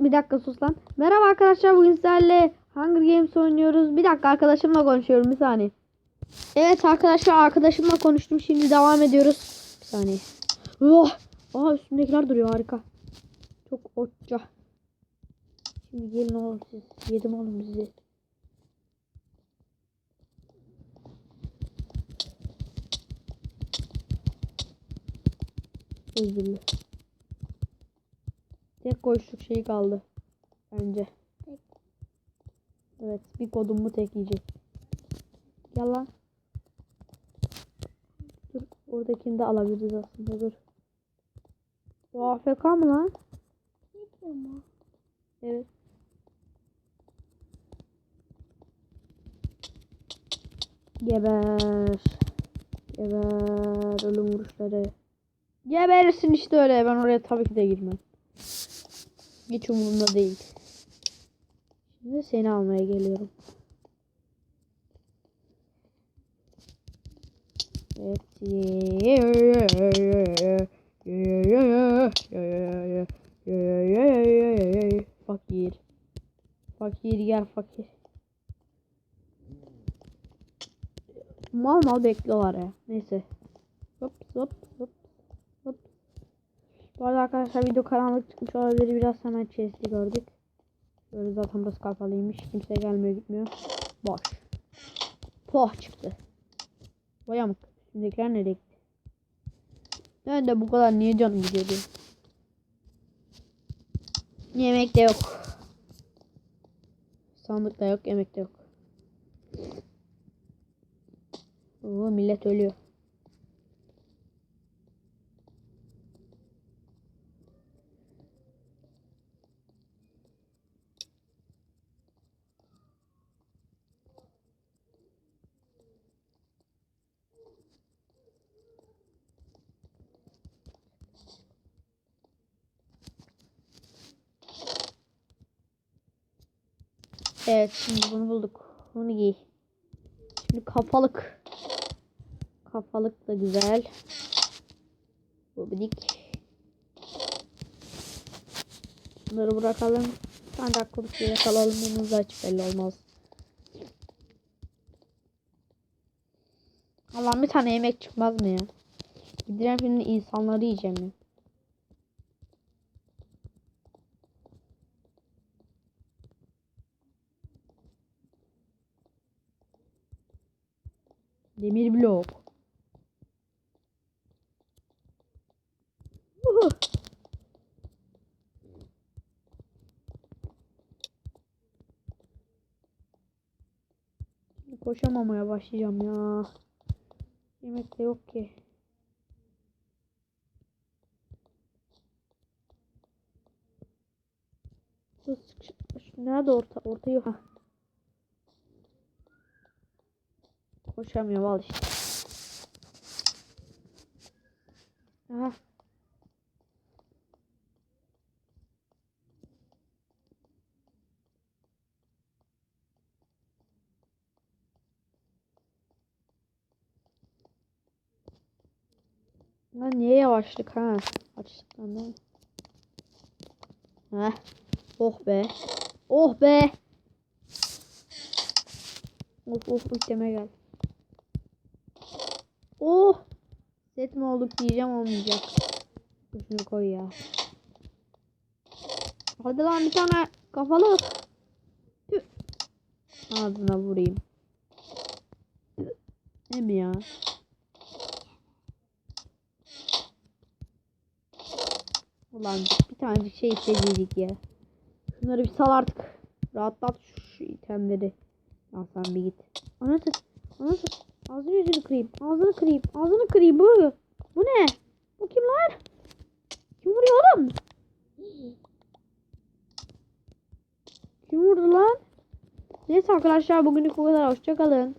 bir dakika sus lan. Merhaba arkadaşlar bugün sizlerle Hunger Games oynuyoruz. Bir dakika arkadaşımla konuşuyorum bir saniye. Evet arkadaşlar arkadaşımla konuştum. Şimdi devam ediyoruz. Bir saniye. Oh! Aa üstündekiler duruyor harika. Çok otça. Şimdi gelin oğlum siz. Yedim oğlum sizi. Özürlü. Tek koşluk şey kaldı. Bence. Evet bir kodumu tek yiyecek. Gel lan. Dur oradakini de alabiliriz aslında dur. Bu AFK mı lan? Evet. Geber. Geber. Ölüm vuruşları. Geberirsin işte öyle. Ben oraya tabii ki de girmem. Hiç umurumda değil. Şimdi seni almaya geliyorum. Evet. Fakir. Fakir gel fakir. Mal mal bekliyorlar ya. Neyse. Hop hop hop. Bu arada arkadaşlar video karanlık çıkmış olabilir. Biraz hemen chest'i gördük. Böyle zaten burası kapalıymış. Kimse gelmiyor gitmiyor. Boş. Poh çıktı. Vay mı? Şimdikiler nereye gitti? Ben de bu kadar niye canım gidiyordu? Yemek de yok. Sandık da yok, yemek de yok. Oo millet ölüyor. Evet şimdi bunu bulduk. Bunu giy. Şimdi kafalık. Kafalık da güzel. Bu bidik. Bunları bırakalım. Ancak kurusu yakalalım. Bunun da hiç belli olmaz. Allah'ım bir tane yemek çıkmaz mı ya? Gidelim şimdi insanları yiyeceğim ya. Demir blok. Koşamamaya başlayacağım ya. Yemek de yok ki. Nerede orta? Orta yok. Ha. Koşamıyorum al işte. Aha. Lan niye yavaşlık ha? Açlıktan değil. Oh be. Oh be. Of of ultime gel. Oh. Set mi olduk diyeceğim olmayacak. Şunu koy ya. Hadi lan bir tane kafalı. Tüh. Ağzına vurayım. Ne mi ya? Ulan bir tanecik şey istediydik ya. Şunları bir sal artık. Rahatlat şu itemleri. Al sen bir git. Anasını. Anasını. Ağzını yüzünü kırayım. Ağzını kırayım. Ağzını kırayım. Bu. Bu ne? Bu kim lan? Kim vuruyor oğlum? Kim vurdu lan? Neyse arkadaşlar bugünlük bu kadar. Hoşçakalın.